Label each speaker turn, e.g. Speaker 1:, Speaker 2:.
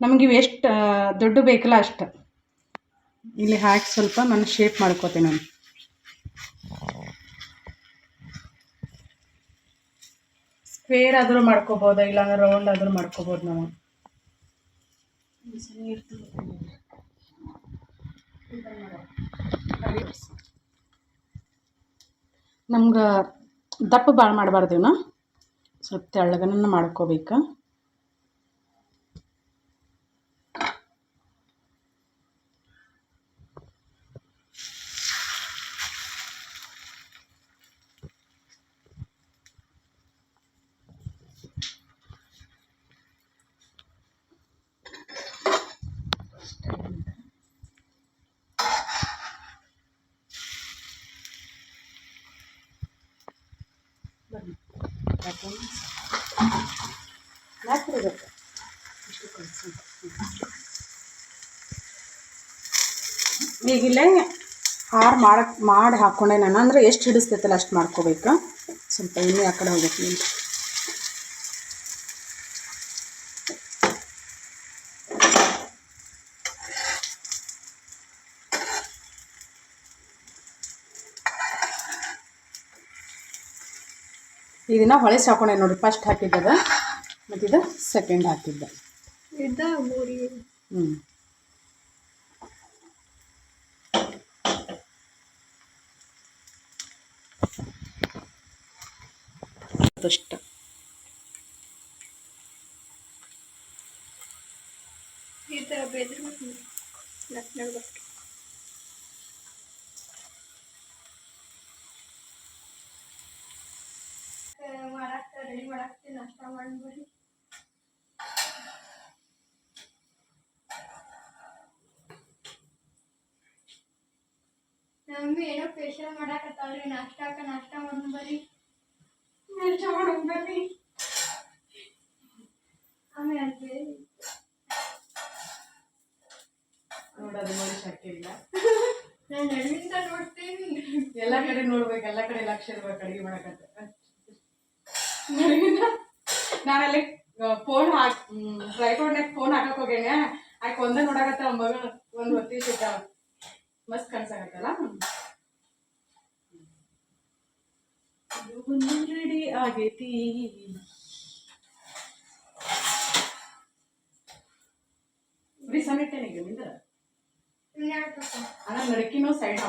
Speaker 1: ನಮಗೆ ಎಷ್ಟು ದೊಡ್ಡ ಬೇಕಲ್ಲ ಅಷ್ಟು. ಇಲ್ಲಿ ಹಾಕಿ ಸ್ವಲ್ಪ ನಾನು ಶೇಪ್ ಮಾಡ್ಕೋತೀನಿ ನಾನು. ಸ್ಕ್ವೇರ್ ಆದರೂ ಮಾಡ್ಕೋಬೋದು, ಇಲ್ಲಾಂದ್ರೆ ರೌಂಡ್ ಆದರೂ ಮಾಡ್ಕೋಬೋದು ನಾವು. ನಮ್ಗೆ ದಪ್ಪ ಭಾಳ ಮಾಡಬಾರ್ದು ನಾವು ಸ್ವಲ್ಪ ತೆಳ್ಳಗನ ಮಾಡ್ಕೋಬೇಕು. ಈಗಿಲ್ಲೇ ಹಾರು ಮಾಡಕ್ಕೆ ಮಾಡಿ ಹಾಕ್ಕೊಂಡೆ ನಾನು ಅಂದರೆ ಎಷ್ಟು ಹಿಡಿಸ್ತೈತಲ್ಲ ಅಷ್ಟು ಮಾಡ್ಕೋಬೇಕು ಸ್ವಲ್ಪ ಎಣ್ಣೆ ಆ ಕಡೆ ಹೋಗುತ್ತೆ ಇದನ್ನ ಹೊಳೆ ಸಾಕೋಣ ನೋಡಿ. ಫಸ್ಟ್ ಹಾಕಿದ್ದದ ಮತ್ತು ಇದು ಸೆಕೆಂಡ್ ಹಾಕಿದ್ದೆ. ಹ್ಞೂ ಅದಷ್ಟ.
Speaker 2: ಇದ್ದ ಬೆದ್ರು ರೆಡಿ ಮಾಡಾಕ್ತೀನಿ ನಾಷ್ಟ ಮಾಡ್ಬಿಡಿ. ನಮ್ಮಿ ಏನೋ ಫೇಶಿಯಲ್ ಮಾಡಾಕತ್ತಾವ್ರಿ ನಾಷ್ಟಾಕ ನಾಷ್ಟ ಮಾಡೋಣ ಬರ್ರಿ ನಾಷ್ಟ ಮಾಡೋಣ ಬರ್ರಿ ಆಮೇಲೆ
Speaker 1: ನೋಡೋದು ನೋಡಿ ಶಕ್ತಿಲ್ಲ
Speaker 2: ನಾನು ನಡುವಿಂದ ನೋಡ್ತೀನಿ.
Speaker 1: ಎಲ್ಲ ಕಡೆ ನೋಡ್ಬೇಕು ಎಲ್ಲ ಕಡೆ ಲಕ್ಷ ಇರ್ಬೇಕು ಅಡುಗೆ ಮಾಡಕತ್ತ. ನಾನಲ್ಲಿ ಫೋನ್ ಹಾಕ್ ಟ್ರೈಪೋಡ್ನಾಗ ಫೋನ್ ಹಾಕಕ್ ಹೋಗೇನೆ ಆಕೆ ಒಂದೇ ನೋಡಾಕತ್ತ ಮಗ ಒಂದು ಹೊತ್ತಿ ಸಿಗ್ತ ಮಸ್ತ್ ಕಾಣ್ಸಕತ್ತಲ್ಲ ರೆಡಿ ಆಗೈತಿ. ಸಮೇತ ಸಣ್ಣ ಇಟ್ಟೇನೆ ಈಗ ನಿಂದ
Speaker 2: ಇನ್ಯಾಕೆ
Speaker 1: ಅಣ್ಣ ನಡಕಿನೂ ಸೈಡ್ ಹಾಕ್.